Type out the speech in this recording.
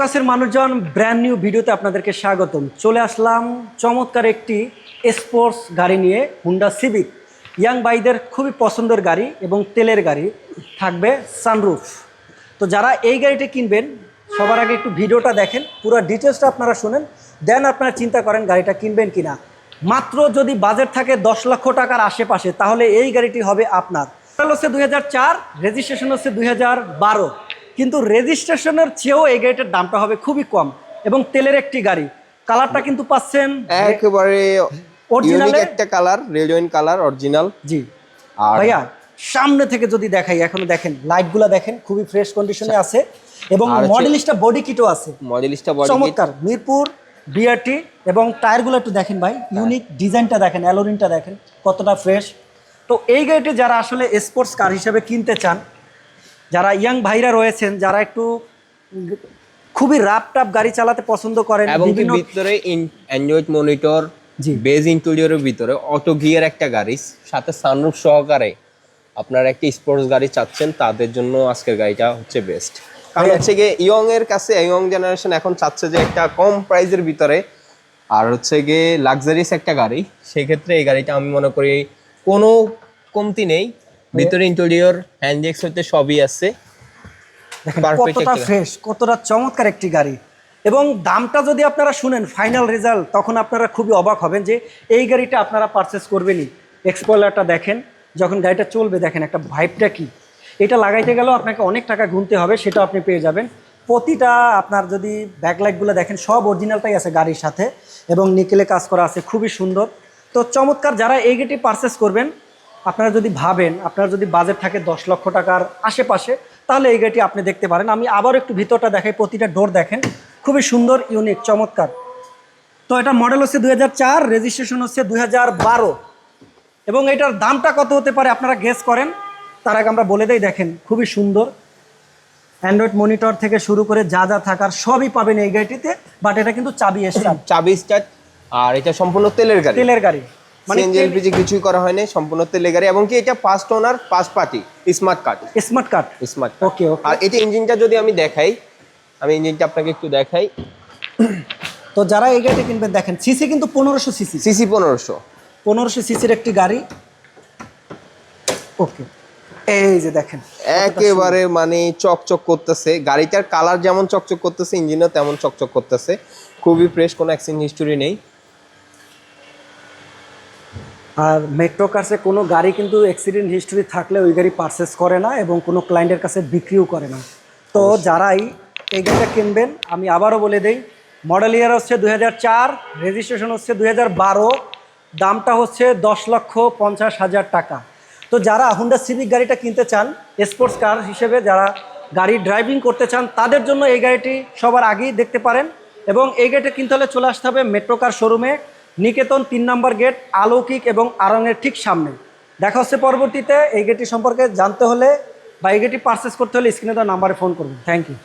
কাছের মানুষজন brand new ভিডিওতে আপনাদেরকে স্বাগতম। চলে আসলাম চমৎকার একটি স্পোর্টস গাড়ি নিয়ে হুন্ডা সিভিক ইয়াং বাইদের খুবই পছন্দের গাড়ি এবং তেলের গাড়ি থাকবে সানরুফ তো যারা এই গাড়িটি কিনবেন, সবার আগে একটু ভিডিওটা দেখেন, পুরো ডিটেলসটা আপনারা শুনেন দেন আপনারা চিন্তা করেন গাড়িটা কিনবেন কিনা। মাত্র যদি বাজেট থাকে দশ লক্ষ টাকার আশেপাশে, তাহলে এই গাড়িটি হবে আপনার। হচ্ছে চার রেজিস্ট্রেশন হচ্ছে দুই হাজার বারো। কিন্তু রেজিস্ট্রেশনের চেয়েও এই গাড়িটার দামটা হবে খুবই কম এবং তেলের একটি গাড়ি। কালারটা কিন্তু পাচ্ছেন একেবারে এ? একটা কালার রেলওয়েন কালার অরিজিনাল জি। আর ভাইয়া সামনে থেকে যদি দেখাই এখনও দেখেন লাইটগুলো দেখেন খুবই ফ্রেশ কন্ডিশনে আছে এবং মডেলিস্টটা বডি কিটও আছে। মডেলিস্টা বডি চমৎকার মিরপুর বিআরটি এবং টায়ারগুলো একটু দেখেন ভাই ইউনিক ডিজাইনটা দেখেন অ্যালোরিনটা দেখেন কতটা ফ্রেশ তো এই গাড়িটি যারা আসলে স্পোর্টস কার হিসেবে কিনতে চান যারা ইয়াং ভাইরা রয়েছেন যারা একটু খুবই রাপ টাপ গাড়ি চালাতে পছন্দ করেন এবং ভিতরে অ্যান্ড্রয়েড মনিটর জি। বেজ ইন্টেরিয়রের ভিতরে অটো গিয়ার একটা গাড়ি সাথে সানরুফ সহকারে আপনারা একটা স্পোর্টস গাড়ি চাচ্ছেন তাদের জন্য আজকের গাড়িটা হচ্ছে বেস্ট কারণ হচ্ছে গিয়ে ইয়ং এর কাছে ইয়ং জেনারেশন এখন চাচ্ছে যে একটা কম প্রাইজের ভিতরে। আর হচ্ছে গিয়ে লাক্সারিয়াস একটা গাড়ি সেক্ষেত্রে এই গাড়িটা আমি মনে করি কোনো কমতি নেই। ভিতরে ইন্টেরিয়র হ্যান্ডেক্স হইতে সবই আছে। কতটা ফ্রেশ কতটা চমৎকার একটি গাড়ি। এবং দামটা যদি আপনারা শুনেন ফাইনাল রেজাল্ট তখন আপনারা খুবই অবাক হবেন যে এই গাড়িটা আপনারা পারচেস করবেনই। এক্সপয়লারটা দেখেন যখন গাড়িটা চলবে দেখেন একটা ভাইবটা কি। এটা লাগাইতে গেলেও আপনাকে অনেক টাকা গুনতে হবে সেটা আপনি পেয়ে যাবেন। প্রতিটা আপনার যদি ব্যাকলাইটগুলো দেখেন সব অরিজিনালটাই আছে গাড়ির সাথে এবং নিকেলে কাজ করা আছে খুবই সুন্দর। তো চমৎকার যারা এই গাড়িটি পারচেস করবেন আপনারা যদি ভাবেন আপনার যদি বাজেট থাকে দশ লক্ষ টাকার আশেপাশে তাহলে এই গাড়িটি আপনি দেখতে পারেন। আমি আবার একটু ভিতরটা দেখাই প্রতিটা ডোর দেখেন। খুবই সুন্দর ইউনিক চমৎকার। তো এটা মডেল হচ্ছে দুই রেজিস্ট্রেশন হচ্ছে দুই হাজার বারো। এবং এটার দামটা কত হতে পারে আপনারা গেস করেন? তার আগে আমরা বলে দেই দেখেন খুবই সুন্দর। অ্যান্ড্রয়েড মনিটর থেকে শুরু করে যা যা থাকার সবই পাবেন এই গাড়িটিতে বাট এটা কিন্তু চাবি স্টার্ট চাবি স্টার্ট আর এটা সম্পূর্ণ তেলের গাড়ি। তেলের গাড়ি। সিএনজি এলপিজি কিছুই করা হয়নি সম্পূর্ণ গাড়ি এবং কি এটা first owner first party smart card smart card smart okay okay আর এটা ইঞ্জিনটা যদি আমি দেখাই আমি ইঞ্জিনটা আপনাকে একটু দেখাই। তো যারা এই গাড়িটি কিনবেন দেখেন সিসি কিন্তু পনেরোশো সিসি সিসি পনেরোশো। পনেরোশো সিসির একটি গাড়ি। ওকে এই যে দেখেন একেবারে মানে চকচক করতেছে। গাড়িটার কালার যেমন চকচক করতেছে ইঞ্জিনও তেমন চকচক করতেছে। খুবই ফ্রেশ কোনো অ্যাক্সিডেন্ট হিস্টোরি নেই। আর মেট্রো কার্সে কোনো গাড়ি কিন্তু অ্যাক্সিডেন্ট হিস্ট্রি থাকলে ওই গাড়ি পারচেস করে না এবং কোনো ক্লায়েন্টের কাছে বিক্রিও করে না। তো যারাই এই গাড়িটা কিনবেন আমি আবারও বলে দেই মডেল ইয়ার হচ্ছে দুই চার রেজিস্ট্রেশন হচ্ছে দুই বারো দামটা হচ্ছে দশ লক্ষ পঞ্চাশ হাজার টাকা। তো যারা হুন্ডা সিভিক গাড়িটা কিনতে চান স্পোর্টস কার হিসেবে যারা গাড়ি ড্রাইভিং করতে চান তাদের জন্য এই গাড়িটি সবার আগেই দেখতে পারেন এবং এই গাড়িটা কিনতে হলে চলে আসতে হবে মেট্রো কার শোরুমে নিকেতন তিন নম্বর গেট আলৌকিক এবং আরঙের ঠিক সামনে। দেখা হচ্ছে পরবর্তীতে এই গেটটি সম্পর্কে জানতে হলে বা এই গেটটি পারচেস করতে হলে স্ক্রিনে দেওয়া নাম্বারে ফোন করবেন থ্যাংক ইউ